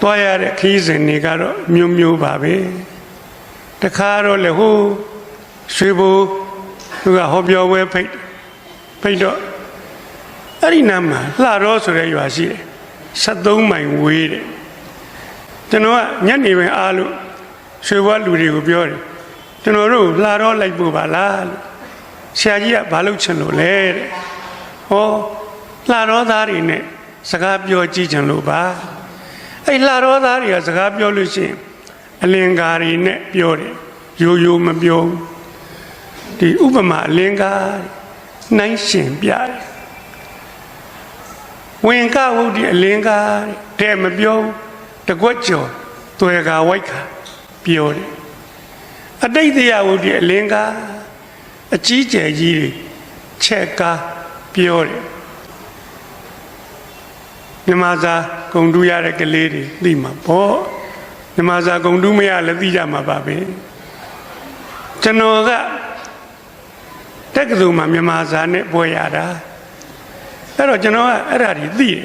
တွားရတဲ့ခီးစဉ်တွေကတော့မျိုးမျိုးပါပဲတခါတော့လေဟိုရွှေဘိုသူကဟောပြောပွဲဖိတ်ဖိတ်တော့အဲ့ဒီနားမှာလှရောဆိုတဲ့ရွာရှိတယ်73မိုင်ဝေးတယ်ကျွန်တော်ကညနေပိုင်းအားလို့ရွှေဘွားလူတွေကိုပြောတယ်ကျွန်တော်တို့လှရောလိုက်ပို့ပါလားလို့ဆရာကြီးကဘာလုပ်ချင်လို့လဲတဲ့ဟောလှရောသားတွေနဲ့စကားပြောကြည့်ချင်လို့ပါ အဲ့လှရောသားတွေကစကားပြောလို့ရှိရင်အလင်္ကာတွေနဲ့ပြောတယ်ရိုးရိုးမပြောဘူးဒီဥပမာအလင်္ကာနှိုင်းရှင်ပြတယ်ဝင်ကဝုဒ္ဓိအလင်္ကာတဲ့မပြောဘူးတကွက်ကျော်သွယ်ကာဝိုက်ခါပြောတယ်အတိတ်တရားဝုဒ္ဓိအလင်္ကာအကြီးကျယ်ကြီးတွေချက်ကားပြောတယ်မြမစာ ဂုံတူးရတဲ့ကလေးတွေသိမှာပေါ့မြမစာဂုံတူးမရလည်းသိကြမှာပါပဲကျွန်တော်ကတက္ကသိုလ်မှာမြမစာနဲ့ပွဲရတာအဲ့တော့ကျွန်တော်ကအဲ့ဒါတွေသိတယ်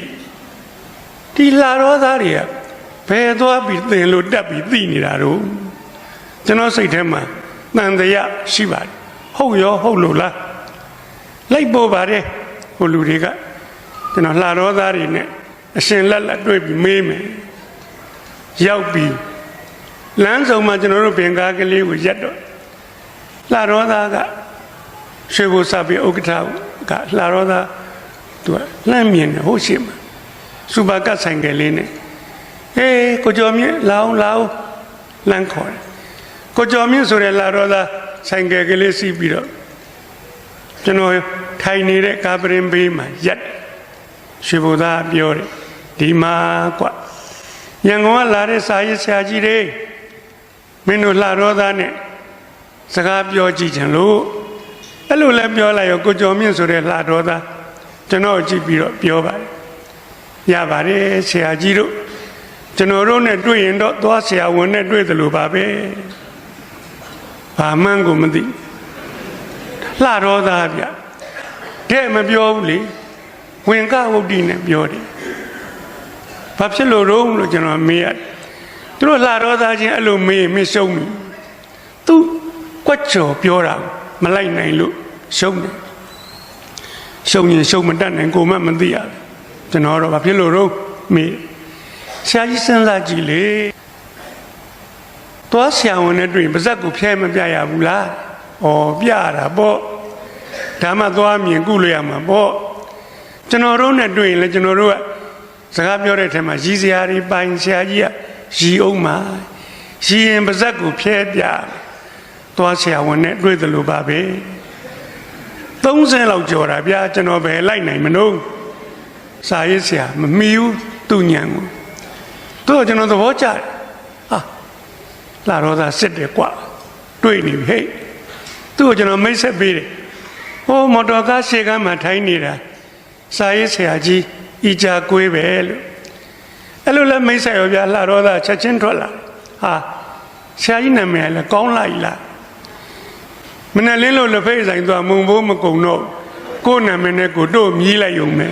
ဒီလာရောသားတွေကဘယ်သွားပြီးသင်လို့တက်ပြီးသိနေတာတော့ကျွန်တော်စိတ်ထဲမှာတန်တရားရှိပါတယ်ဟုတ်ရောဟုတ်လို့လားလိုက်ပို့ပါတယ်ဟိုလူတွေကကျွန်တော်လှရောသားတွေနဲ့ အရှင်လက်လက်တွေ့ပြီးမေးမယ်ရောက်ပြီးလမ်းဆောင်မှာကျွန်တော်တို့ဘင်္ဂါကလေးကိုရက်တော့လှရောသားကရွှေဘိုစာပေဥက္ကဋ္ဌကလှရောသားသူကလှမ်းမြင်တယ်ဟုတ်ရှိမှာစူပါကတ်ဆိုင်ကလေးနဲ့ဟေးကိုကျော်မြင့်လာအောင်လာအောင်လမ်းခေါ်တယ်ကိုကျော်မြင့်ဆိုတဲ့လှရောသားဆိုင်ကယ်ကလေးစီးပြီးတော့ကျွန်တော်ထိုင်နေတဲ့ကာပရင်ဘေးမှာရက်တယ်ရွှေဘုရားပြောတယ် ဒီမှာကွရန်ကုန်ကလာတဲ့စာရေးဆရာကြီးတွေမင်းတို့လှရောသားနဲ့စကားပြောကြည့်ချင်လို့အဲ့လိုလဲပြောလိုက်ရောကိုကျော်မြင့်ဆိုတဲ့လှရောသားကျွန်တော်ကြည့်ပြီးတော့ပြောပါတယ်ရပါတယ်ဆရာကြီးတို့ကျွန်တော်တို့နဲ့တွေ့ရင်တော့သွားဆရာဝန်နဲ့တွေ့တယ်လို့ပါပဲဘာမှန်းကိုမသိလှရောသားဗျတဲ့မပြောဘူးလေဝင်ကဝုဒ္ဓိနဲ့ပြောတယ် ဘာဖြစ်လို့တော့လို့ကျွန်တော်မေးရတယ်သူတို့လှတော်သားချင်းအဲ့လိုမေးမရှုံးဘူးသူကွက်ချော်ပြောတာမလိုက်နိုင်လို့ရှုံးတယ်ရှုံးရင်ရှုံးမတတ်နိုင်ကိုမှမသိရဘူးကျွန်တော်တော့ဘာဖြစ်လို့တော့မေးဆရာကြီးစဉ်းစားကြည့်လေသွားဆရာဝန်နဲ့တွေ့ရင်ပါဇက်ကိုဖျဲမပြရဘူးလားဩပြရတာပေါ့ဒါမှသွားမြင်ကုလို့ရမှာပေါ့ကျွန်တော်တို့နဲ့တွေ့ရင်လည်းကျွန်တော်တို့က စကားပြောတဲ့ထဲမှာရည်စရာတွေပိုင်ဆရာကြီးကရည်အောင်မှာရည်ရင်ပါဇက်ကိုဖျဲပြသွားဆရာဝန်နဲ့တွေ့တယ်လို့ပါပဲ30လောက်ကြော်တာဗျာကျွန်တော်ပဲလိုက်နိုင်မလို့စာရေးဆရာမမီဘူးသူ့ညံကိုသူကကျွန်တော်သဘောကျတယ်ဟာလာတော့သာစစ်တယ်ကွာတွေ့နေပြီဟဲ့သူ့ကိုကျွန်တော်မိတ်ဆက်ပေးတယ်ဟိုမော်တော်ကားရှေ့ကမ်းမှာထိုင်းနေတာစာရေးဆရာကြီး ဤကြကွေးပဲလို့အဲ့လိုလဲမိတ်ဆက်ရောဗျာလှတော့သာချက်ချင်းထွက်လာဟာဆရာကြီးနာမည်လည်းကောင်းလိုက်လားမနဲ့လင်းလို့လက်ဖိတ်ဆိုင်သွားမုံဘိုးမကုံတော့ကိုယ်နာမည်နဲ့ကိုတို့မြည်လိုက်ုံပဲ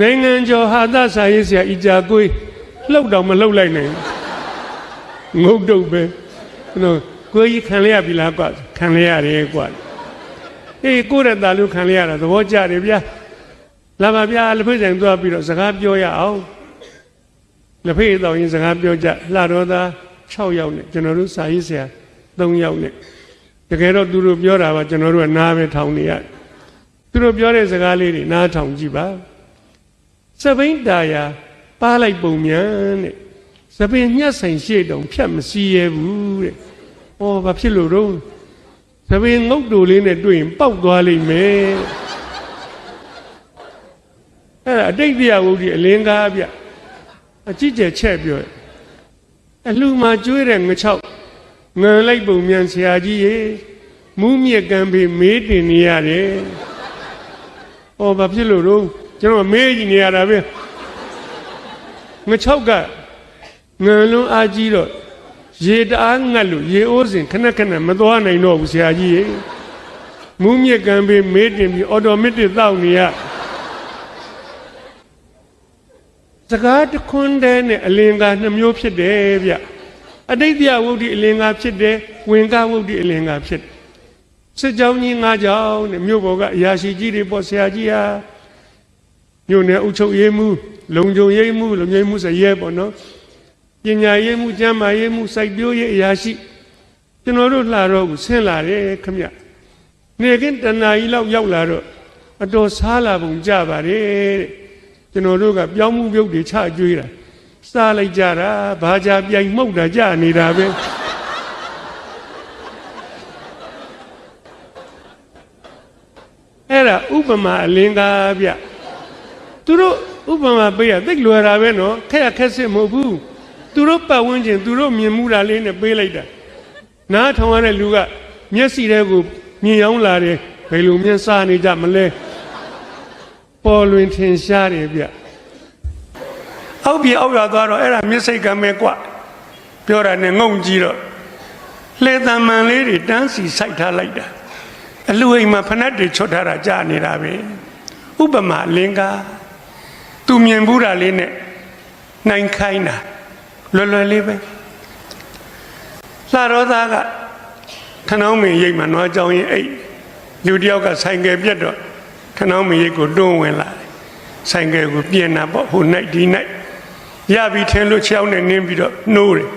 နိုင်ငံကျော်ဟာသစာရေးဆရာဤကြကွေးလှုပ်တော့မလှုပ်လိုက်နိုင်ငုတ်တုတ်ပဲနော်ကိုကြီးခံရပြီလားကွာခံရရတယ်ကွာ အေးကိုရတာလူခံရတာသဘောကျတယ်ဗျာလာပါဗျာလက်ဖိတ်ဆိုင်သွားပြီးတော့စကားပြောရအောင်လက်ဖိတ်တော်ရင်စကားပြောကြလှတော်သား6ယောက်နဲ့ကျွန်တော်တို့စာရေးဆရာ3ယောက်နဲ့တကယ်တော့သူတို့ပြောတာပါကျွန်တော်တို့ကနားပဲထောင်နေရသူတို့ပြောတဲ့စကားလေးတွေနားထောင်ကြည့်ပါစပိန်တာယာပါလိုက်ပုံမြန်တဲ့စပင်ညှက်ဆိုင်ရှေ့တုံဖြတ်မစည်းရဘူးတဲ့။ဩဘာဖြစ်လို့တော့ သပင်ငုတ်တူလေးနဲ့တွေ့ရင်ပေါက်သွားလိမ့်မယ်အဲ့ဒါအတိတ်တရားဝုဒ္ဓိအလင်းကားဗျအကြည့်ကျက်ချက်ပြောအလှမှာကျွေးတဲ့ငချောက်ငန်လိုက်ပုံမြန်ဆရာကြီးရေမူးမြက်ကံဖေးမေးတင်နေရတယ်ဩဘာဖြစ်လို့တော့ကျွန်တော်မေးကြည့်နေရတာပဲငချောက်ကငန်လုံးအားကြီးတော့ ရေတအားငတ်လို့ရေအိုးစဉ်ခဏခဏမသွားနိုင်တော့ဘူးဆရာကြီးရေမူးမြက်ကံပေးမေးတင်ပြီးအော်တိုမက်တစ်တောက်နေရစကားတစ်ခွန်းတည်းနဲ့အလင်္ကာနှမျိုးဖြစ်တယ်ဗျအတိတ်ပြဝုဒ္ဓိအလင်္ကာဖြစ်တယ်ဝင်ကဝုဒ္ဓိအလင်္ကာဖြစ်တယ်စစ်ကြောင်းကြီးငါးကြောင်းနဲ့မြို့ပေါ်ကအရာရှိကြီးတွေပေါ့ဆရာကြီးဟာမြို့နယ်အုပ်ချုပ်ရေးမှုလုံခြုံရေးမှုလုံခြုံရေးမှုဆိုရဲပေါ့နော် ပညာရေးမှုကျန်းမာရေးမှုစိုက်ပျိုးရေးအရာရှိကျွန်တော်တို့လှတော့ကိုဆင်းလာတယ်ခမရနေကင်းတဏှာကြီးလောက်ရောက်လာတော့အတော်စားလာပုံကြပါတယ်တဲ့ကျွန်တော်တို့ကပြောင်းမှုပြုတ်တွေချကြွေးတာစားလိုက်ကြတာဘာကြပြိုင်မှုတ်တာကြနေတာပဲအဲ့ဒါဥပမာအလင်းကားဗျသူတို့ဥပမာပေးရသိလွယ်တာပဲနော်ခက်ရခက်စစ်မဟုတ်ဘူး သူတို့ပတ်ဝန်းကျင်သူတို့မြင်မှုတာလေးနဲ့ပေးလိုက်တာနားထောင်ရတဲ့လူကမျက်စိထဲကိုမြင်ရောက်လာတယ်ဘယ်လိုမျက်စားနေကြမလဲပေါ်လွင်ထင်ရှားတယ်ဗျအောက်ပြေအောက်ရသွားတော့အဲ့ဒါမျက်စိကမဲကွပြောတာနဲ့ငုံကြည့်တော့လေတံမန်လေးတွေတန်းစီစိုက်ထားလိုက်တာအလူအိမ်မှာဖနက်တွေချွတ်ထားတာကြာနေတာပဲဥပမာလင်္ကာသူမြင်ဘူးတာလေးနဲ့နိုင်ခိုင်းတာ လွယ်လွယ်လေးပဲလာရောသားကထဏောင်းမင်းရိတ်မှာနွားကြောင်ရင်အိတ်လူတယောက်ကဆိုင်ကယ်ပြတ်တော့ထဏောင်းမင်းရိတ်ကိုတွန်းဝင်လာတယ်ဆိုင်ကယ်ကိုပြင်တာပေါ့ဟိုနိုင်ဒီနိုင်ရပြီထင်းလို့ချောင်းနဲ့နင်းပြီးတော့နှိုးတယ်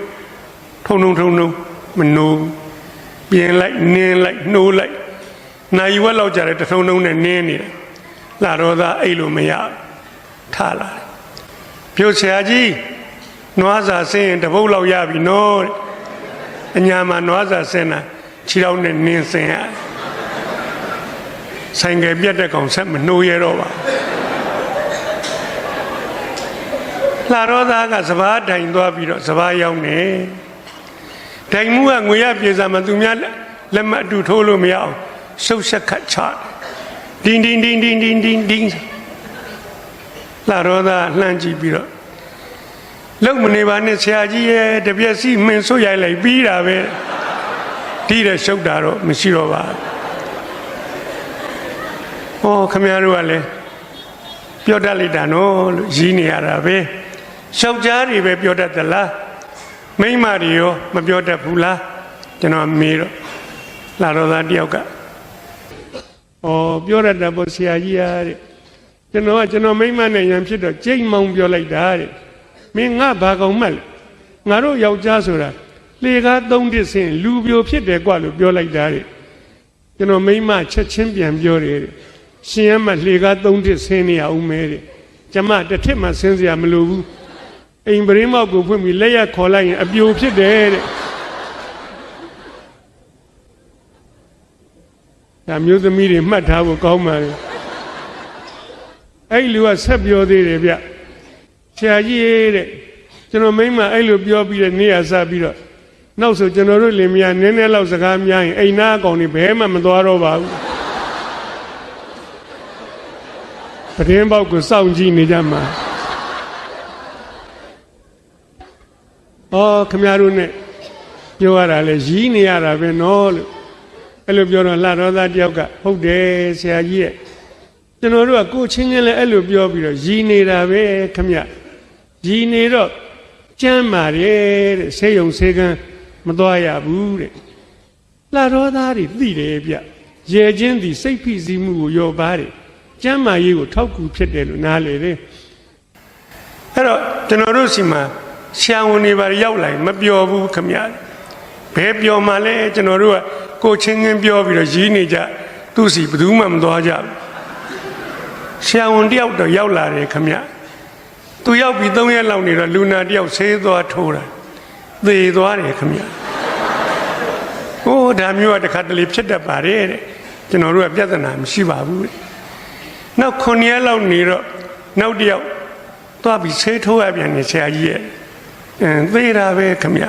ထုံထုံထုံထုံမနှိုးဘူးပြင်လိုက်နင်းလိုက်နှိုးလိုက်နိုင်ဝက်လောက်ကြတယ်တထုံထုံနဲ့နင်းနေတယ်လာတော့သားအိတ်လို့မရဘူးထလာတယ်ပြိုဆရာကြီး နွားစာဆင်းရင်တပုတ်လောက်ရပြီနော်တဲ့အညာမှာနွားစာဆင်းတာခြေထောက်နဲ့နင်းဆင်းရတယ်ဆိုင်ကယ်ပြတ်တဲ့ကောင်ဆက်မနှိုးရတော့ပါလာတော့သားကစပားတိုင်သွားပြီးတော့စပားရောက်နေတိုင်မှုကငွေရပြေစာမသူများလက်မအတူထိုးလို့မရအောင်ရှုပ်ဆက်ခတ်ချတယ်ဒင်းဒင်းဒင်းဒင်းဒင်းဒင်းဒင်းလာတော့သားလှမ်းကြည့်ပြီးတော့ လုံမနေပါနဲ့ဆရာကြီးရဲ့တပြက်စီမင်းဆွတ်ရိုက်လိုက်ပြီးတာပဲဒီတဲ့ရှုပ်တာတော့မရှိတော့ပါဟောခမရတို့ကလည်းပြောတတ်လိုက်တာနော်လို့ရည်နေရတာပဲရှောက်ကြားတွေပဲပြောတတ်သလားမိမတွေရောမပြောတတ်ဘူးလားကျွန်တော်မေးတော့လာတော့သားတယောက်ကဩပြောရတာပေါ့ဆရာကြီးအားတဲ့ကျွန်တော်ကကျွန်တော်မိမနဲ့ရံဖြစ်တော့ကြိတ်မောင်ပြောလိုက်တာတဲ့ မင်းငါဘာကောင်မှတ်လဲငါတို့ယောက်ျားဆိုတာလေကားသုံးတစ်ဆင်းလူပြိုဖြစ်တယ်ကွလို့ပြောလိုက်တာတဲ့ကျွန်တော်မိမချက်ချင်းပြန်ပြောတယ်တဲ့ရှင်ရမလေကားသုံးတစ်ဆင်းနေအောင်မဲတဲ့ကျမတစ်ထစ်မှဆင်းစရာမလိုဘူးအိမ်ပရင်းမောက်ကိုဖွင့်ပြီးလက်ရခေါ်လိုက်ရင်အပြိုဖြစ်တယ်တဲ့ဒါမျိုးသမီးတွေမှတ်ထားဖို့ကောင်းပါလေအဲ့လူကဆက်ပြောသေးတယ်ဗျ ဆရာကြီးတဲ့ကျွန်တော်မိမအဲ့လိုပြောပြီးတဲ့နေ့ရစပြီးတော့နောက်ဆိုကျွန်တော်တို့လင်မယားနည်းနည်းလောက်စကားများရင်အိမ်သားအကောင်တွေဘဲမှမသွားတော့ပါဘူးပတင်းပေါက်ကိုစောင့်ကြည့်နေကြမှာအော်ခမရတို့ ਨੇ ပြောရတာလေရီးနေရတာပဲနော်လို့အဲ့လိုပြောတော့လှတော်သားတယောက်ကဟုတ်တယ်ဆရာကြီးရဲ့ကျွန်တော်တို့ကကိုချင်းချင်းလည်းအဲ့လိုပြောပြီးတော့ရီးနေတာပဲခမရ ရီးနေတော့ကျမ်းမာတယ်တဲ့ဆေးရုံဆေးကန်းမသွားရဘူးတဲ့လှတော်သားတွေသိတယ်ဗျရေချင်းသည်စိတ်ဖိစီးမှုကိုရောပါတယ်ကျမ်းမာရေးကိုထောက်ကူဖြစ်တယ်လို့နားလေတယ်အဲ့တော့ကျွန်တော်တို့စီမှာဆရာဝန်တွေပါရောက်လာရင်မပျော်ဘူးခမရဘယ်ပျော်မှလဲကျွန်တော်တို့ကကိုချင်းချင်းပြောပြီးတော့ရည်နေကြသူ့စီဘယ်သူမှမသွားကြဘူးဆရာဝန်တယောက်တော့ရောက်လာတယ်ခမရ သူရောက်ပြီး၃ရက်လောက်နေတော့လူနာတယောက်ဆေးသွားထိုးတာသေသွားတယ်ခမရဟိုးဒါမျိုးကတခါတလေဖြစ်တတ်ပါတယ်တဲ့ကျွန်တော်တို့ကပြဿနာမရှိပါဘူးတဲ့နောက်9ရက်လောက်နေတော့နောက်တယောက်သွားပြီးဆေးထိုးရပြန်နေဆရာကြီးရဲ့အဲသေတာပဲခမရ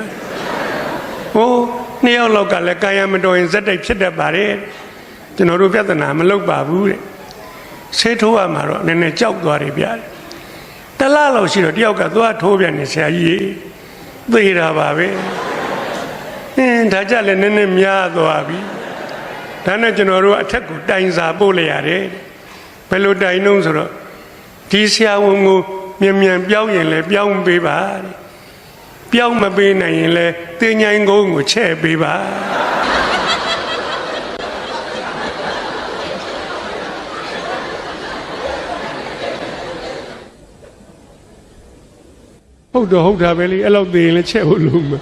ဟိုးနှစ်ယောက်လောက်ကလည်းကာယမတော်ရင်ဇက်တိုက်ဖြစ်တတ်ပါတယ်ကျွန်တော်တို့ပြဿနာမလုပ်ပါဘူးတဲ့ဆေးထိုးရမှာတော့နည်းနည်းကြောက်သွားတယ်ဗျာတ လားလောက်ရှိတော့တယောက်ကသွားထိုးပြန်နေဆရာကြီးသေတာပါပဲအင်းဒါကြလည်းနည်းနည်းများသွားပြီဒါနဲ့ကျွန်တော်တို့အထက်ကိုတိုင်စာပို့လိုက်ရတယ်ဘယ်လိုတိုင်နှုံးဆိုတော့ဒီဆရာဝန်ကိုမြန်မြန်ပြောင်းရင်လည်းပြောင်းပေးပါတဲ့ပြောင်းမပေးနိုင်ရင်လည်းတင်ញိုင်းကုန်းကိုချဲ့ပေးပါ ဟုတ်တော့ဟုတ်တာပဲလေအဲ့လောက်သေးရင်လည်းချဲ့ဖို့လုံးမှာ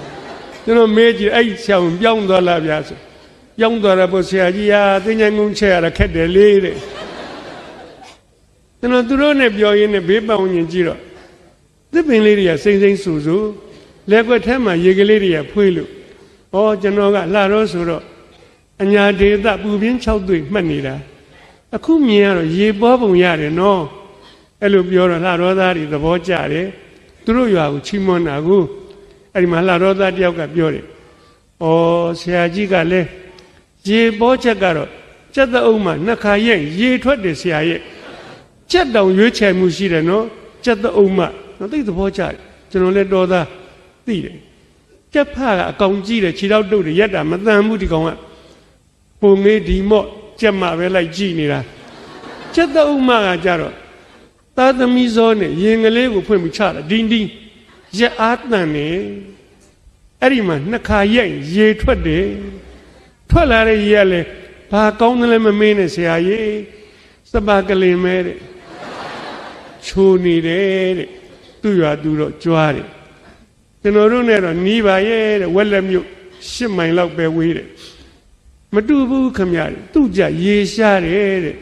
ကျွန်တော်မေးကြည့်အဲ့ဆရာဝန်ပြောင်းသွားလားဗျာဆိုပြောင်းသွားတာပေါ့ဆရာကြီးဟာတင်ញိုင်းကုန်းချဲ့ရတာခက်တယ်လေတဲ့ကျွန်တော်သူတို့နဲ့ပြောရင်းနဲ့ဘေးပတ်ဝန်းကျင်ကြည့်တော့သစ်ပင်လေးတွေကစိမ့်စိမ့်ဆူဆူလက်ကွက်ထဲမှာရေကလေးတွေကဖွေးလို့ဩကျွန်တော်ကလှတော့ဆိုတော့အညာဒေသပူပြင်း6တွေ့မှတ်နေတာအခုမြင်ရတော့ရေပေါ်ပုံရတယ်နော်အဲ့လိုပြောတော့လှတော့သားတွေသဘောကျတယ် သူတို့ရွာကိုချီးမွမ်းတာကိုအဲ့ဒီမှာလှတော့သားတယောက်ကပြောတယ်ဩဆရာကြီးကလည်းရေပေါ်ချက်ကတော့စက်တအုပ်မှာနှစ်ခါရဲ့ရေထွက်တယ်ဆရာရဲ့ကြက်တောင်ရွေးချယ်မှုရှိတယ်နော်ကြက်တဲ့အုံမနော်သိသဘောကျတယ်ကျွန်တော်လည်းတော်သားသိတယ်ကြက်ဖကအကောင်ကြီးတယ်ခြေတော့တုတ်တယ်ရက်တာမတန်ဘူးဒီကောင်ကပုံငေးဒီမော့ကြက်မပဲလိုက်ကြည့်နေတာကြက်တဲ့အုံမကကြတော့ သာသမီဇောနဲ့ရင်ကလေးကိုဖွင့်ပြီးချတာဒင်းဒင်းရက်အားတန်နေအဲ့ဒီမှာနှစ်ခါရက်ရေထွက်တယ်ထွက်လာတဲ့ရေကလည်းဘာကောင်းတယ်လဲမမင်းနဲ့ဆရာကြီးစပါကလင်မဲတဲ့ချိုးနေတယ်တဲ့သူ့ရွာသူတော့ကြွားတယ်ကျွန်တော်တို့နဲ့တော့နီးပါရဲ့တဲ့ဝက်လက်မြို့ရှစ်မိုင်လောက်ပဲဝေးတယ်မတူဘူးခမရသူ့ကြရေရှားတယ်တဲ့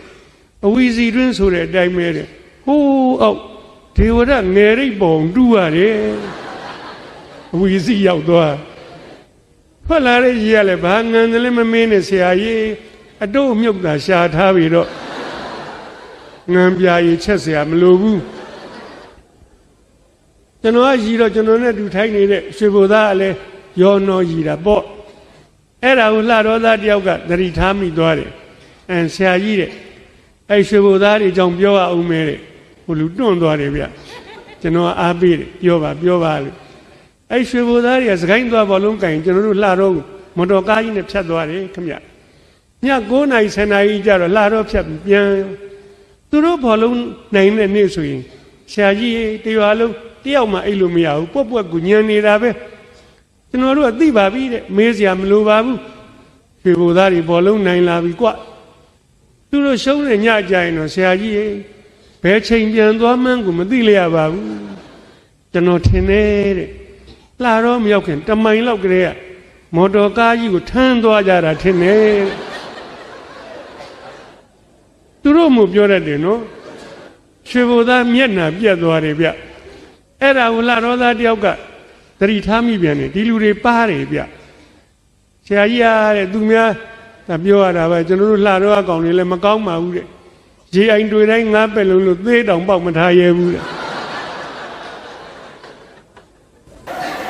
အဝီစီတွင်းဆိုတဲ့အတိုင်းပဲတဲ့ ဟိုးအောက်ဒေဝရငယ်ရိပ်ပုံတူရတယ်အဝီစီရောက်သွားထွက်လာတဲ့ကြီးကလည်းဘာငန်တယ်လဲမမင်းနဲ့ဆရာကြီးအတုမြုပ်တာရှာထားပြီတော့ငန်ပြာကြီးချက်ဆရာမလိုဘူးကျွန်တော်ကကြီးတော့ကျွန်တော်နဲ့တူထိုင်နေတဲ့ရွှေဘုရားကလည်းရောနောကြီးတာပေါ့အဲ့ဒါကိုလှတော်သားတယောက်ကသတိထားမိသွားတယ်အန်ဆရာကြီးတဲ့အဲ့ရွှေဘုရားတွေအကြောင်းပြောရအောင်မဲတဲ့ ဟိုလူတွန့်သွားတယ်ဗျကျွန်တော်ကအားပေးတယ်ပြောပါပြောပါလို့အဲ့ရွှေဘိုသားတွေကစကိုင်းသွားဘောလုံးကင်ကျွန်တော်တို့လှတော့မော်တော်ကားကြီးနဲ့ဖြတ်သွားတယ်ခင်ဗျည9နာရီ10နာရီကျတော့လှတော့ဖြတ်ပြီးပြန်သူတို့ဘောလုံးနိုင်တဲ့နေ့ဆိုရင်ဆရာကြီးတရွာလုံးတယောက်မှအဲ့လိုမရဘူးပွက်ပွက်ကိုညံနေတာပဲကျွန်တော်တို့ကသိပါပြီတဲ့မေးစရာမလိုပါဘူးဖြေဖို့သားတွေဘောလုံးနိုင်လာပြီကွသူတို့ရှုံးတဲ့ညကြရင်တော့ဆရာကြီး ဘယ်ချိန်ပြန်သွားမှန်းကိုမသိလျက်ပါဘူးကျွန်တော်ထင်တယ်တဲ့လှတော့မရောက်ခင်တမိုင်လောက်ကလေးကမော်တော်ကားကြီးကိုထမ်းသွားကြတာထင်တယ်တဲ့သူတို့မှပြောတတ်တယ်နော်ရွှေဘိုသားမျက်နှာပြက်သွားတယ်ဗျအဲ့ဒါကိုလာတော်သားတယောက်ကသတိထားမိပြန်တယ်ဒီလူတွေပါတယ်ဗျဆရာကြီးအားတဲ့သူများဒါပြောရတာပဲကျွန်တော်တို့လှတော့အကောင်တွေလည်းမကောင်းပါဘူးတဲ့ ရေအိုင်တွေတိုင်းငါးပက်လုံးလို့သေးတောင်ပေါက်မထားရဲဘူးတဲ့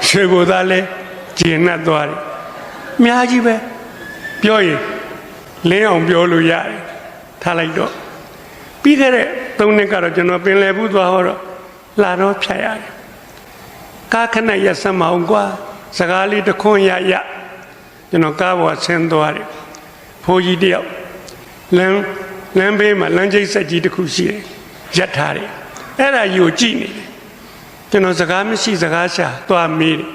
ရွှေဘိုသားလည်းကျင်납သွားတယ်အများကြီးပဲပြောရင်လင်းအောင်ပြောလို့ရတယ်ထားလိုက်တော့ပြီးခဲ့တဲ့၃နှစ်ကတော့ကျွန်တော်ပင်လယ်ဘူးသွားတော့လာတော့ဖြတ်ရတယ်ကားခဏရက်စမ်းမအောင်ကွာစကားလေးတစ်ခွန်းရရကျွန်တော်ကားပေါ်ဆင်းသွားတယ်ဖိုးကြီးတယောက်လမ်း လမ်းဘေးမှာလမ်းကျိတ်ဆက်ကြီးတစ်ခုရှိတယ်ရက်ထားတယ်အဲ့ဒါယူကြည့်နေတယ်ကျွန်တော်စကားမရှိစကားရှာသွားမေးတယ်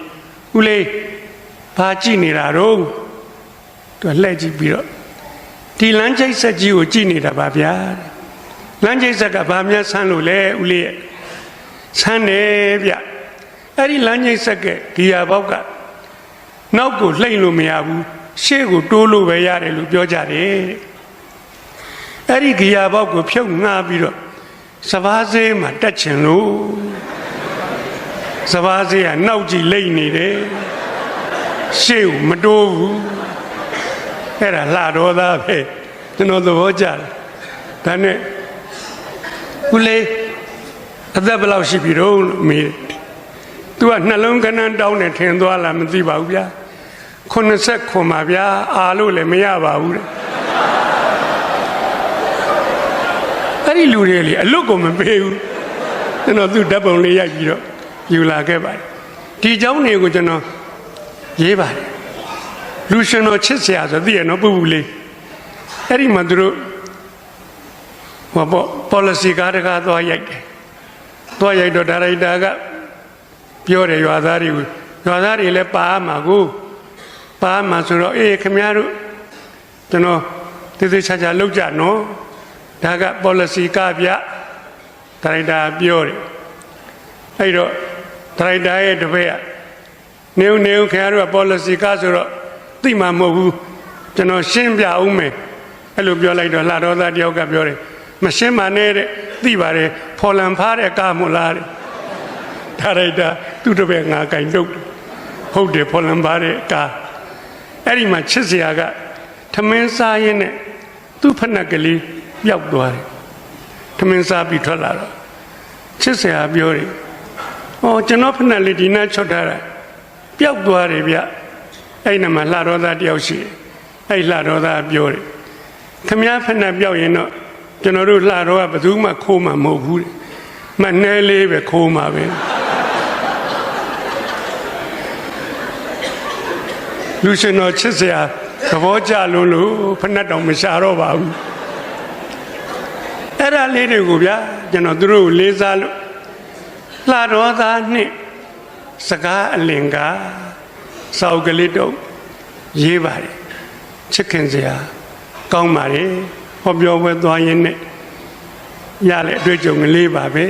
ဦးလေးဘာကြည့်နေတာတော့သူလှည့်ကြည့်ပြီးတော့ဒီလမ်းကျိတ်ဆက်ကြီးကိုကြည့်နေတာပါဗျာလမ်းကျိတ်ဆက်ကဘာများဆန်းလို့လဲဦးလေးရဲ့ဆန်းတယ်ဗျအဲ့ဒီလမ်းကျိတ်ဆက်ကဂီယာဘောက်ကနောက်ကိုလှိမ့်လို့မရဘူးရှေ့ကိုတိုးလို့ပဲရတယ်လို့ပြောကြတယ် အဲ့ဒီဂီယာဘောက်ကိုဖြုတ်ငှားပြီးတော့စဘာစေးမှာတက်ချင်လို့စဘာစေးကနောက်ကြည့်လိမ့်နေတယ်ရှေ့ကိုမတိုးဘူးအဲ့ဒါလှတော်သားပဲကျွန်တော်သဘောကျတယ်ဒါနဲ့ဦးလေးအသက်ဘယ်လောက်ရှိပြီတော့လို့မေးတယ်သူကနှလုံးကနန်းတောင်းနေထင်သွားလားမသိပါဘူးဗျာ89ခွန်ပါဗျာအာလို့လည်းမရပါဘူးတဲ့ ဒီလူတွေလေအလွတ်ကိုမပေးဘူးကျွန်တော်သူ့ဓာတ်ပုံလေးရိုက်ပြီးတော့ယူလာခဲ့ပါတယ်ဒီเจ้าနေကိုကျွန်တော်ရေးပါတယ် လူရှင်တော်ချစ်เสียဆိုသိရနော်ပူပူလေးအဲ့ဒီမှာသူတို့ဟောပေါ့ policy ကားတကားသွားရိုက်တယ် သွားရိုက်တော့ဒါရိုက်တာကပြောတယ်ရွာသားတွေကိုရွာသားတွေလည်းပါမှာကိုပါမှာဆိုတော့အေးခမရတို့ကျွန်တော်သေသေးချာချာလောက်ကြနော် ဒါက policy ကပြဒါရိုက်တာပြောတယ်အဲ့တော့ဒါရိုက်တာရဲ့တပည့်ကနေဦးနေဦးခင်ဗျားတို့က policy ကဆိုတော့သိမှာမဟုတ်ဘူးကျွန်တော်ရှင်းပြအောင်မယ်အဲ့လိုပြောလိုက်တော့လှတော်သားတယောက်ကပြောတယ်မရှင်းပါနဲ့တဲ့သိပါတယ်ဖော်လံဖားတဲ့ကမို့လားတဲ့ဒါရိုက်တာသူ့တပည့်ငါကင်တုတ်တယ်ဟုတ်တယ်ဖော်လံဖားတဲ့ကအဲ့ဒီမှာချစ်စရာကထမင်းစားရင်းနဲ့သူ့ဖက်နှက်ကလေး ပျောက်သွားတယ်ထမင်းစားပြီးထွက်လာတော့ချစ်စရာပြောတယ်။အော်ကျွန်တော်ဖက်နှက်လေးဒီနားချွတ်ထားတာပျောက်သွားတယ်ဗျ။အဲ့ဒီမှာလှတော်သားတယောက်ရှိတယ်။အဲ့လှတော်သားပြောတယ်။ခမည်းဖက်နှက်ပျောက်ရင်တော့ကျွန်တော်တို့လှတော်ကဘယ်သူမှခိုးမှာမဟုတ်ဘူးတဲ့။မနှဲလေးပဲခိုးမှာပဲ။လူရှင်တော်ချစ်စရာသဘောကျလွန်းလို့ဖက်နှက်တော်မရှာတော့ပါဘူး။ အဲ့ဒါလေးတွေကိုဗျာကျွန်တော်သူတို့ကိုလေးစားလို့လှတော်သားနှစ်စကားအလင်ကစောက်ကလေးတော့ရေးပါတယ်ချစ်ခင်စရာကောင်းပါတယ်ဟောပြောပွဲသွားရင်းနဲ့ရလေအတွေ့အကြုံကလေးပါပဲ